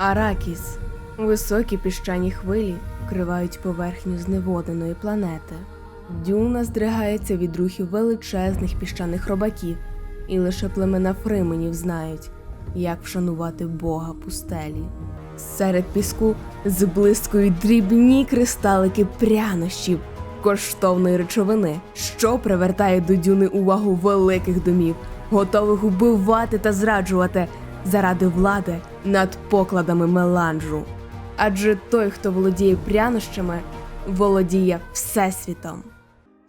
Аракіс. Високі піщані хвилі вкривають поверхню зневоденої планети. Дюна здригається від рухів величезних піщаних робаків, і лише племена фрименів знають, як вшанувати бога пустелі. Серед піску зблискують дрібні кристалики прянощів, коштовної речовини, що привертає до дюни увагу великих домів, готових убивати та зраджувати заради влади над покладами меланжу. Адже той, хто володіє прянощами, володіє всесвітом.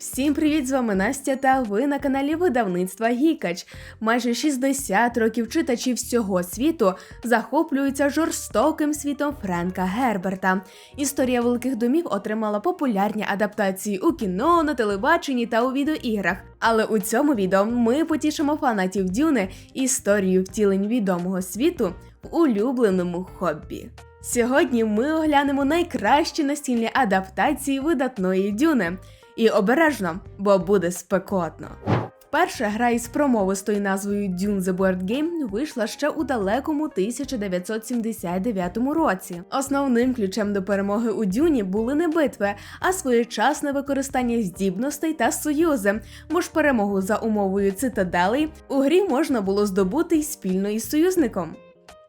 Всім привіт! З вами Настя та ви на каналі видавництва Гікач. Майже 60 років читачів всього світу захоплюються жорстоким світом Френка Герберта. Історія великих домів отримала популярні адаптації у кіно, на телебаченні та у відеоіграх. Але у цьому відео ми потішимо фанатів Дюни історію втілень відомого світу в улюбленому хобі. Сьогодні ми оглянемо найкращі настільні адаптації видатної Дюни. І обережно, бо буде спекотно. Перша гра із промовистою назвою Dune The Board Game вийшла ще у далекому 1979 році. Основним ключем до перемоги у Дюні були не битви, а своєчасне використання здібностей та союзи, бо ж перемогу за умовою цитаделей у грі можна було здобути й спільно із союзником.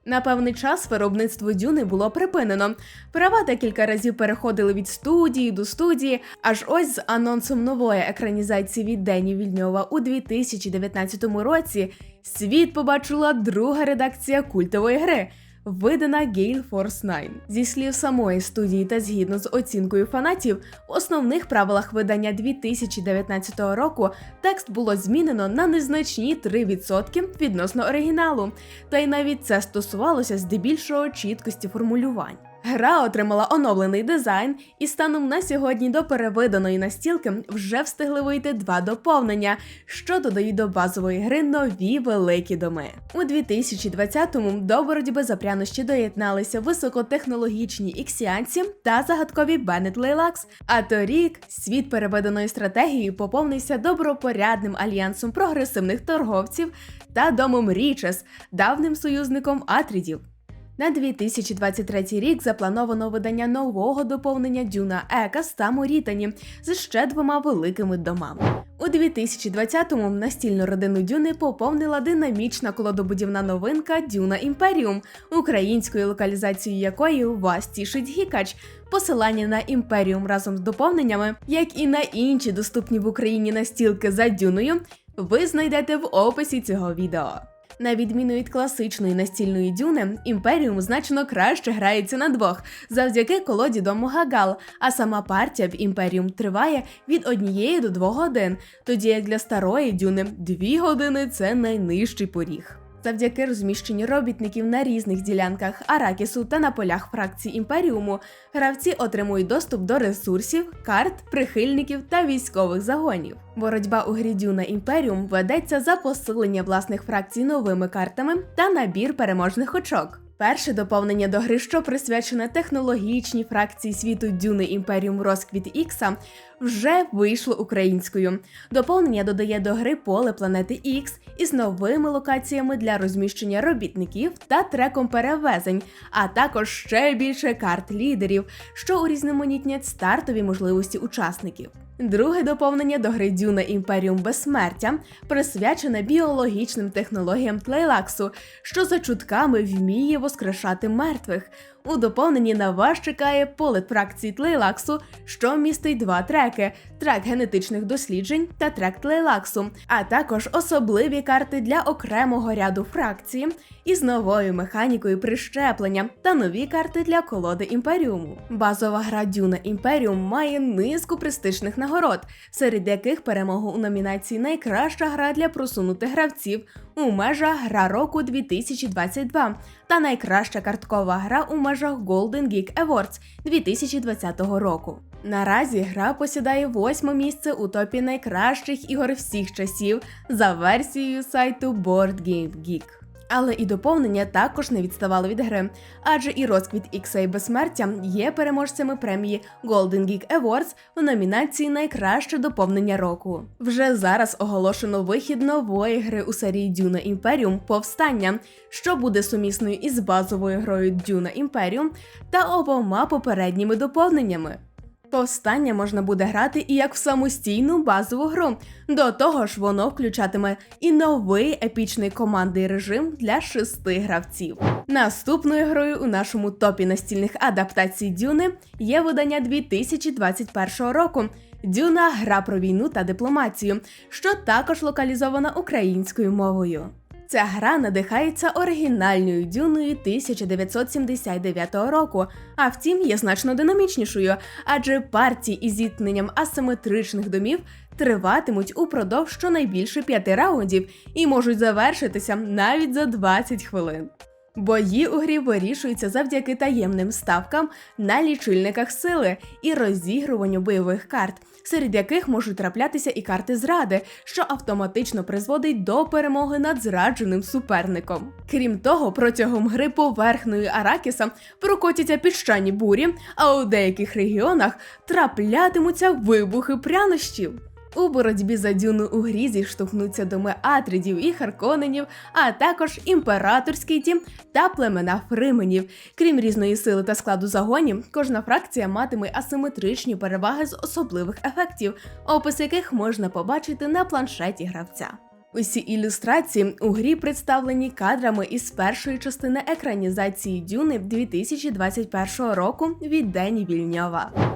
На певний час виробництво Дюни було припинено. Права декілька разів переходили від студії до студії. Аж ось з анонсом нової екранізації від Дені Вільньова у 2019 році світ побачила друга редакція культової гри. Видана Gale Force 9. Зі слів самої студії та згідно з оцінкою фанатів, в основних правилах видання 2019 року текст було змінено на незначні 3% відносно оригіналу, та й навіть це стосувалося здебільшого чіткості формулювань. Гра отримала оновлений дизайн, і станом на сьогодні до перевиданої настілки вже встигли вийти два доповнення, що додають до базової гри нові великі доми. У 2020-му до боротьби за прянощі доєдналися високотехнологічні іксіанці та загадкові Беннет Лейлакс. А торік світ переведеної стратегії поповнився добропорядним альянсом прогресивних торговців та домом Річес, давним союзником Атрідів. На 2023 рік заплановано видання нового доповнення Дюна Екас та Морітані з ще двома великими домами. У 2020-му настільну родину Дюни поповнила динамічна колодобудівна новинка Дюна Імперіум, українською локалізацією якої вас тішить гікач. Посилання на імперіум разом з доповненнями, як і на інші доступні в Україні настілки за дюною, ви знайдете в описі цього відео. На відміну від класичної настільної дюни, імперіум значно краще грається на двох завдяки колоді дому Гагал, а сама партія в імперіум триває від однієї до двох годин, тоді як для старої дюни дві години це найнижчий поріг. Завдяки розміщенню робітників на різних ділянках Аракісу та на полях фракції імперіуму, гравці отримують доступ до ресурсів, карт, прихильників та військових загонів. Боротьба у грі Дюна Імперіум ведеться за посилення власних фракцій новими картами та набір переможних очок. Перше доповнення до гри, що присвячене технологічній фракції світу Дюни Імперіум Розквіт Ікса, вже вийшло українською. Доповнення додає до гри поле планети Ікс із новими локаціями для розміщення робітників та треком перевезень, а також ще більше карт лідерів, що урізноманітнять стартові можливості учасників. Друге доповнення до гри Дюна Імперіум Безсмертя присвячене біологічним технологіям тлейлаксу, що за чутками вміє воскрешати мертвих. У доповненні на вас чекає поле фракції тлейлаксу, що містить два треки: трек генетичних досліджень та трек тлейлаксу, а також особливі карти для окремого ряду фракції із новою механікою прищеплення та нові карти для колоди імперіуму. Базова гра Дюна Імперіум має низку престижних нагород, серед яких перемогу у номінації Найкраща гра для просунутих гравців у межах гра року 2022 та найкраща карткова гра у межах Golden Geek Awards 2020 року. Наразі гра посідає восьме місце у топі найкращих ігор всіх часів за версією сайту Board Game Geek. Але і доповнення також не відставали від гри, адже і розквіт Ікса і безсмертя є переможцями премії Golden Geek Awards в номінації Найкраще доповнення року. Вже зараз оголошено вихід нової гри у серії Дюна Імперіум Повстання, що буде сумісною із базовою грою Дюна Імперіум та обома попередніми доповненнями. Повстання можна буде грати і як в самостійну базову гру. До того ж, воно включатиме і новий епічний командний режим для шести гравців. Наступною грою у нашому топі настільних адаптацій Дюни є видання 2021 року. Дюна гра про війну та дипломатію, що також локалізована українською мовою. Ця гра надихається оригінальною дюною 1979 року, а втім є значно динамічнішою, адже партії із зіткненням асиметричних домів триватимуть упродовж щонайбільше п'яти раундів і можуть завершитися навіть за 20 хвилин. Бої у грі вирішуються завдяки таємним ставкам на лічильниках сили і розігруванню бойових карт, серед яких можуть траплятися і карти зради, що автоматично призводить до перемоги над зрадженим суперником. Крім того, протягом гри поверхнею Аракіса прокотяться піщані бурі, а у деяких регіонах траплятимуться вибухи прянощів. У боротьбі за дюну у грі зіштовхнуться доми Атрідів і Харконенів, а також імператорський тім та племена Фрименів. Крім різної сили та складу загонів, кожна фракція матиме асиметричні переваги з особливих ефектів, опис яких можна побачити на планшеті гравця. Усі ілюстрації у грі представлені кадрами із першої частини екранізації Дюни 2021 року від Дені Вільньова.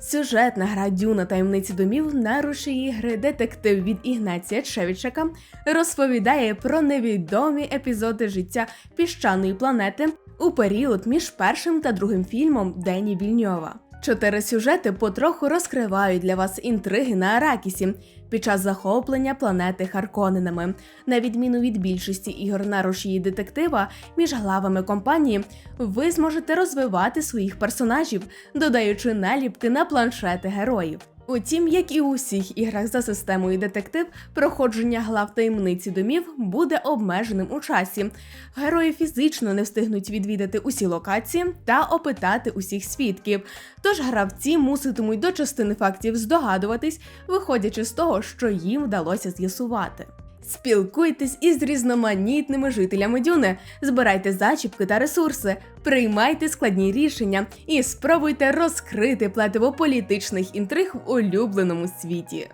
Сюжетна гра Дюна таємниці домів на руші гри детектив від Ігнація Чевічака розповідає про невідомі епізоди життя піщаної планети у період між першим та другим фільмом Дені Вільньова. Чотири сюжети потроху розкривають для вас інтриги на Аракісі під час захоплення планети Харконенами. На відміну від більшості ігор на рушії детектива, між главами компанії ви зможете розвивати своїх персонажів, додаючи наліпки на планшети героїв. Утім, як і у всіх іграх за системою детектив, проходження глав таємниці домів буде обмеженим у часі. Герої фізично не встигнуть відвідати усі локації та опитати усіх свідків. Тож гравці муситимуть до частини фактів здогадуватись, виходячи з того, що їм вдалося з'ясувати. Спілкуйтесь із різноманітними жителями Дюни, збирайте зачіпки та ресурси, приймайте складні рішення. І спробуйте розкрити плативо політичних інтриг в улюбленому світі.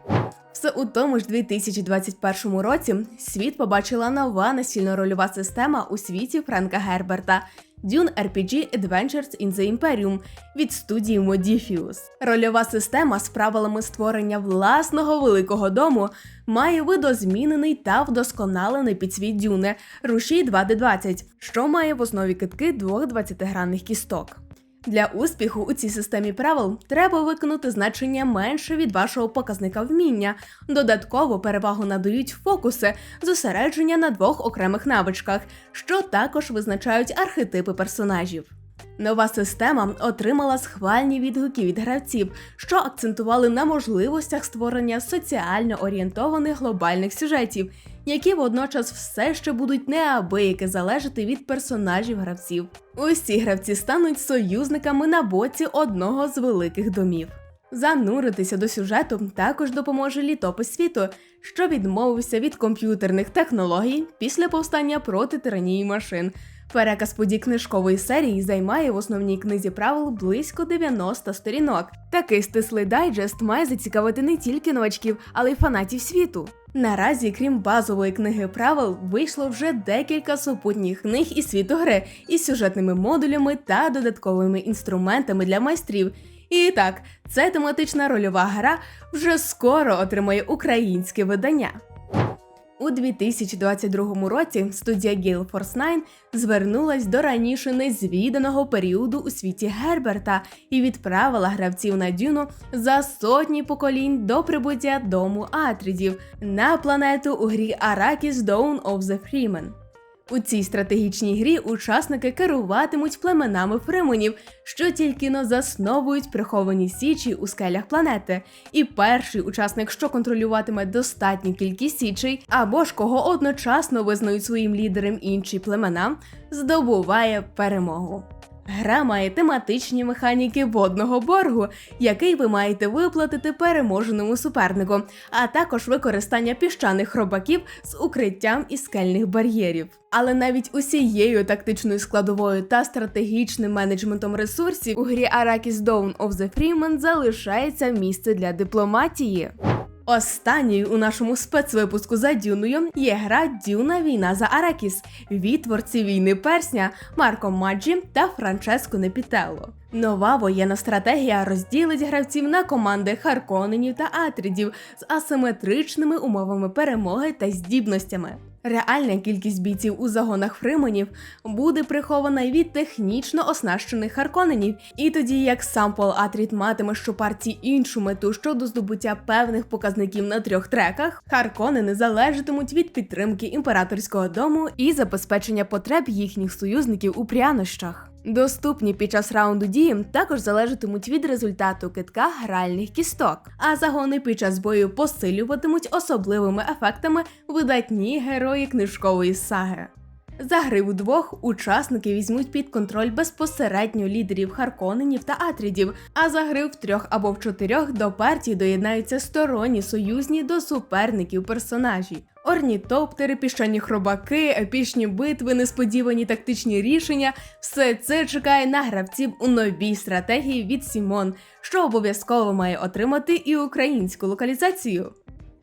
Все у тому ж 2021 році світ побачила нова настільно-рольова система у світі Френка Герберта Dune RPG Adventures in the Imperium від студії Modifius. Рольова система з правилами створення власного великого дому має видозмінений та вдосконалений підсвіт Дюни рушій 2D20, що має в основі китки двох 20-гранних кісток. Для успіху у цій системі правил треба виконати значення менше від вашого показника вміння. Додатково перевагу надають фокуси, зосередження на двох окремих навичках, що також визначають архетипи персонажів. Нова система отримала схвальні відгуки від гравців, що акцентували на можливостях створення соціально орієнтованих глобальних сюжетів, які водночас все ще будуть неабияки залежати від персонажів гравців. Усі гравці стануть союзниками на боці одного з великих домів. Зануритися до сюжету також допоможе літопис світу, що відмовився від комп'ютерних технологій після повстання проти тиранії машин. Переказ подій книжкової серії займає в основній книзі правил близько 90 сторінок. Такий стислий дайджест має зацікавити не тільки новачків, але й фанатів світу. Наразі, крім базової книги правил, вийшло вже декілька супутніх книг і світу гри із сюжетними модулями та додатковими інструментами для майстрів. І так, ця тематична рольова гра вже скоро отримає українське видання. У 2022 році студія Gale Force 9 звернулась до раніше незвіданого періоду у світі Герберта і відправила гравців на дюну за сотні поколінь до прибуття дому Атрідів на планету у грі Arrakis Dawn of the Freeman. У цій стратегічній грі учасники керуватимуть племенами фримонів, що тільки но засновують приховані січі у скелях планети. І перший учасник, що контролюватиме достатню кількість січей, або ж кого одночасно визнають своїм лідером інші племена, здобуває перемогу. Гра має тематичні механіки водного боргу, який ви маєте виплатити переможеному супернику, а також використання піщаних хробаків з укриттям із скельних бар'єрів. Але навіть усією тактичною складовою та стратегічним менеджментом ресурсів у грі Arrakis Dawn of the Freeman залишається місце для дипломатії. Останньою у нашому спецвипуску за Дюною є гра Дюна Війна за Аракіс від творців війни персня Марко Маджі та Франческо Непітелло. Нова воєнна стратегія розділить гравців на команди Харконенів та Атрідів з асиметричними умовами перемоги та здібностями. Реальна кількість бійців у загонах фрименів буде прихована від технічно оснащених харконенів, і тоді як сам Пол Атріт матиме щопарті іншу мету щодо здобуття певних показників на трьох треках, харконени залежатимуть від підтримки імператорського дому і забезпечення потреб їхніх союзників у прянощах. Доступні під час раунду дії також залежатимуть від результату китка гральних кісток, а загони під час бою посилюватимуть особливими ефектами видатні герої книжкової саги. За гри вдвох учасники візьмуть під контроль безпосередньо лідерів Харконенів та Атрідів, а за гри в трьох або в чотирьох до партії доєднаються сторонні союзні до суперників персонажі. Орнітоптери, піщані хробаки, епічні битви, несподівані тактичні рішення все це чекає на гравців у новій стратегії від Сімон, що обов'язково має отримати і українську локалізацію.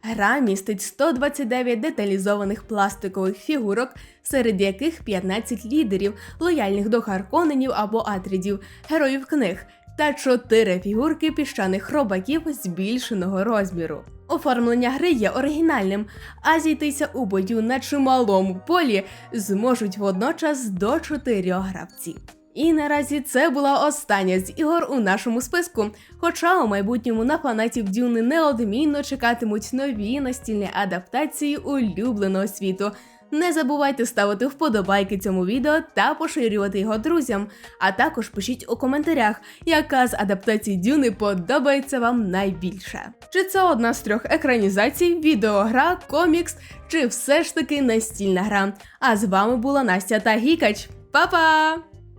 Гра містить 129 деталізованих пластикових фігурок, серед яких 15 лідерів, лояльних до харконенів або атрідів, героїв книг, та 4 фігурки піщаних хробаків збільшеного розміру. Оформлення гри є оригінальним, а зійтися у бою на чималому полі зможуть водночас до 4 гравців. І наразі це була остання з ігор у нашому списку. Хоча у майбутньому на фанатів Дюни неодмінно чекатимуть нові настільні адаптації улюбленого світу. Не забувайте ставити вподобайки цьому відео та поширювати його друзям. А також пишіть у коментарях, яка з адаптацій Дюни подобається вам найбільше. Чи це одна з трьох екранізацій, відеогра, комікс, чи все ж таки настільна гра? А з вами була Настя та Гікач. Па-па!